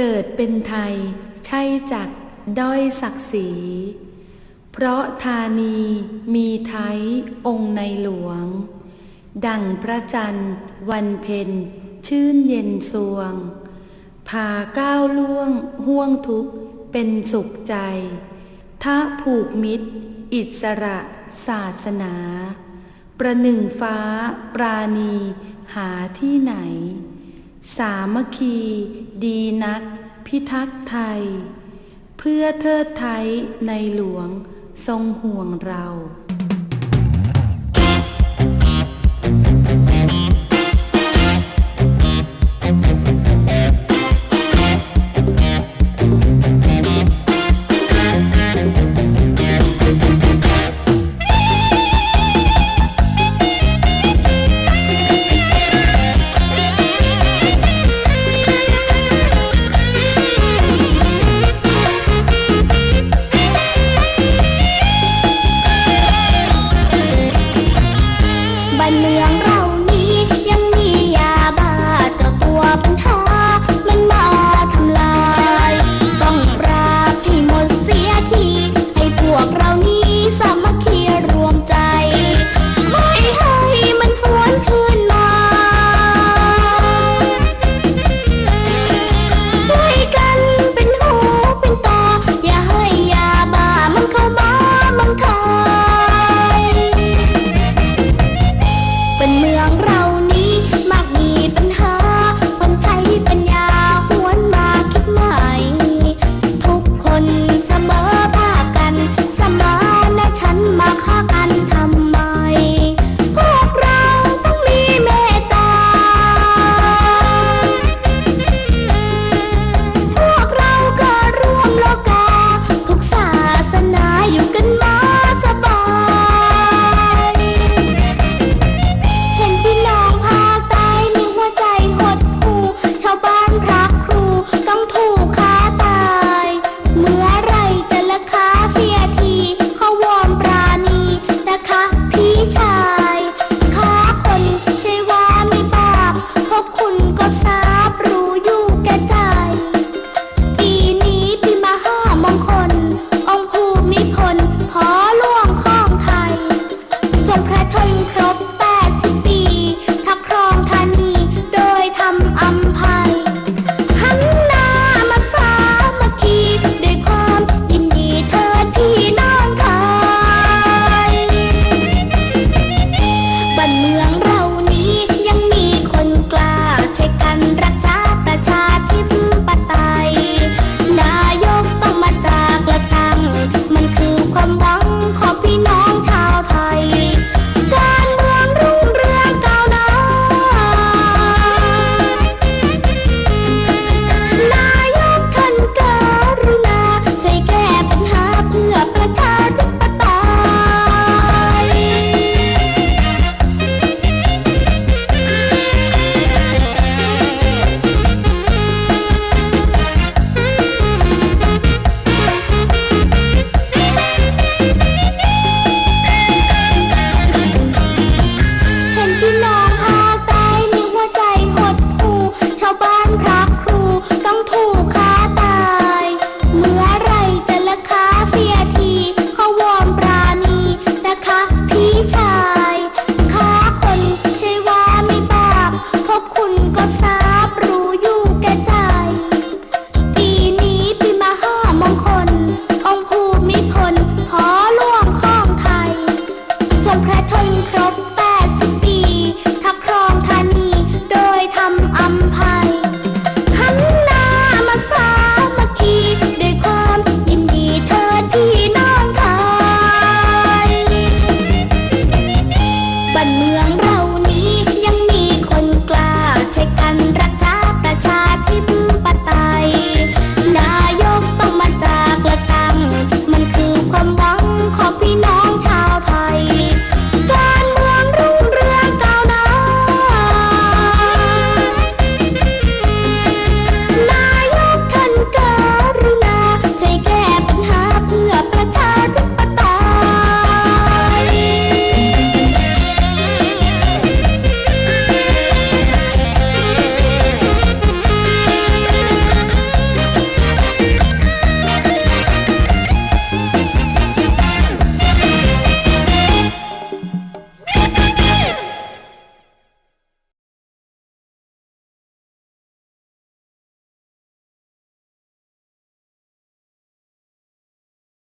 เกิดเป็นไทยใช่จักด้อยศักดิ์ศรี เพราะธานีมีไทยองค์ในหลวง ดั่งพระจันทร์วันเพ็ญชื่นเย็นสวง พาก้าวล่วงห่วงทุกข์เป็นสุขใจถ้าผูกมิตร อิสระศาสนา ประหนึ่งฟ้าปราณีหาที่ไหน สามัคคี ดีนัก พิทักษ์ไทย เพื่อเทิดไทยในหลวงทรงห่วงเรา ทุ่องครบ